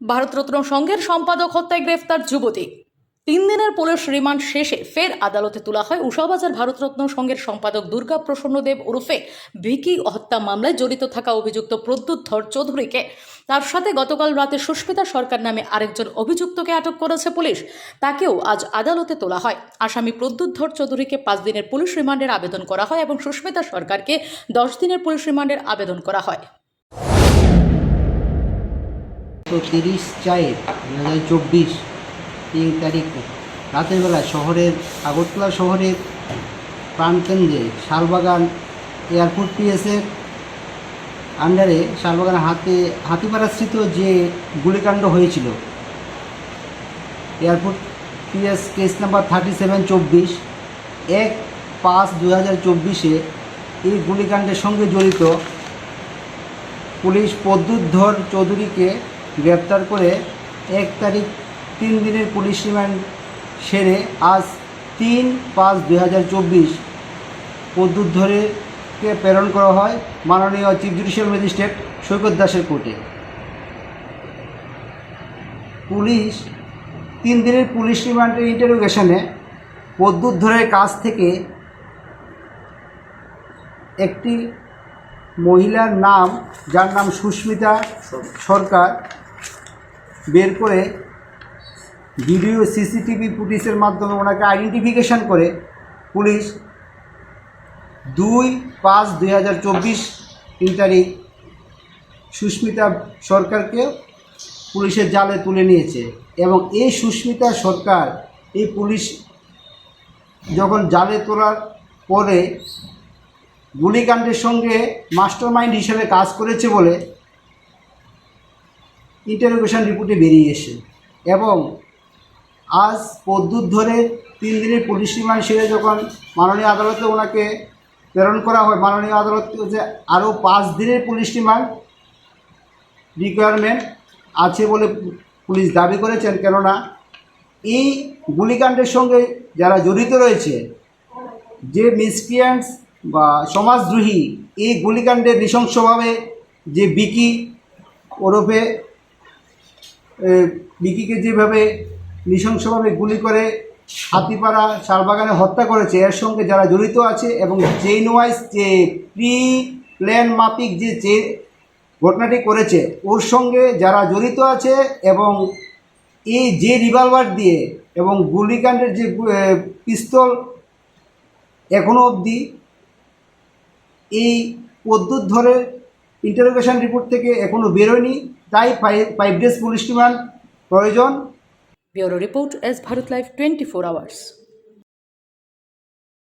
ভারতরত্ন সংঘের সম্পাদক হত্যায় গ্রেফতার যুবতী। তিন দিনের পুলিশ রিমান্ড শেষে ফের আদালতে তোলা হয় উষাবাজার ভারতরত্ন সংঘের সম্পাদক দুর্গা প্রসন্ন দেব ওরফে ভিকি হত্যা মামলায় জড়িত থাকা অভিযুক্ত প্রদ্যুৎ ধর চৌধুরীকে। তার সাথে গতকাল রাতে সুস্মিতা সরকার নামে আরেকজন অভিযুক্তকে আটক করেছে পুলিশ। তাকেও আজ আদালতে তোলা হয়। আসামি প্রদ্যুৎ ধর চৌধুরীকে পাঁচ দিনের পুলিশ রিমান্ডের আবেদন করা হয় এবং সুস্মিতা সরকারকে দশ দিনের পুলিশ রিমান্ডের আবেদন করা হয়। তো তিরিশ চার দু চব্বিশ তিন তারিখ। রাতের বেলা শহরের, আগরতলা শহরের প্রাণকেন্দ্রে শালবাগান এয়ারপোর্ট পিএসের আন্ডারে শালবাগান হাতে, হাতিপাড়াস্থিত যে গুলিকাণ্ড হয়েছিল, airport PS case number thirty seven চব্বিশ, এক পাঁচ দু হাজার চব্বিশে এই গুলিকাণ্ডের সঙ্গে জড়িত পুলিশ প্রদ্যুৎ ধর চৌধুরীকে গ্রেপ্তার করে এক তারিখ তিন দিনের পুলিশ রিমান্ড সেরে আজ তিন পাঁচ দুই হাজার চব্বিশ প্রদ্যুৎ ধরেকে প্রেরণ করা হয় মাননীয় চিফ জুডিশিয়াল ম্যাজিস্ট্রেট সৈকত দাসের কোর্টে। পুলিশ তিন দিনের পুলিশ রিমান্ডের ইন্টারোগেশনে প্রদ্যুৎ ধরের কাছ থেকে একটি মহিলার নাম, যার নাম সুস্মিতা সরকার বের করে ভিডিও সিসিটিভি ফুটেজের মাধ্যমে ওনাকে আইডেন্টিফিকেশান করে পুলিশ দুই পাঁচ দুই হাজার চব্বিশ সুস্মিতা সরকারকে পুলিশের জালে তুলে নিয়েছে এবং এই সুস্মিতা সরকার এই পুলিশ যখন জালে তোলার পরে গুলিকাণ্ডের সঙ্গে মাস্টার মাইন্ড হিসেবে কাজ করেছে বলে ইন্টারোগেশন রিপোর্টে বেরিয়ে এসে। এবং আজ পদ্যুৎ ধরে তিন দিনের পুলিশ রিমান্ড সেরে যখন মাননীয় আদালতে ওনাকে প্রেরণ করা হয়, মাননীয় আদালত যে আরও পাঁচ দিনের পুলিশ রিমান্ড রিকোয়ারমেন্ট আছে বলে পুলিশ দাবি করেছেন, কেননা এই গুলিকাণ্ডের সঙ্গে যারা জড়িত রয়েছে, যে মিসক্রিয়ান্টস বা সমাজদ্রোহী, এই গুলিকাণ্ডে নৃশংসভাবে যে বিকি ওরফে বিকিকে যেভাবে নৃশংসভাবে গুলি করে হাতিপাড়া শালবাগানে হত্যা করেছে, এর সঙ্গে যারা জড়িত আছে এবং চেইন ওয়াইজ যে প্রি প্ল্যান মাফিক যে চে ঘটনাটি করেছে, ওর সঙ্গে যারা জড়িত আছে এবং এই যে রিভলভার দিয়ে এবং গুলিকাণ্ডের যে পিস্তল এখনও অবধি এই পদ্ধত ধরে ইন্টারোগেশন রিপোর্ট থেকে এখনও বেরোয়নি। তাই ফাইভ ডেজ পুলিশ রিমান্ড প্রয়োজন। Bureau report S Bharat life twenty four hours.